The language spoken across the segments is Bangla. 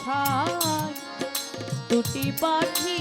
আশায় দুটি পাখি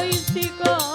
কইছি কত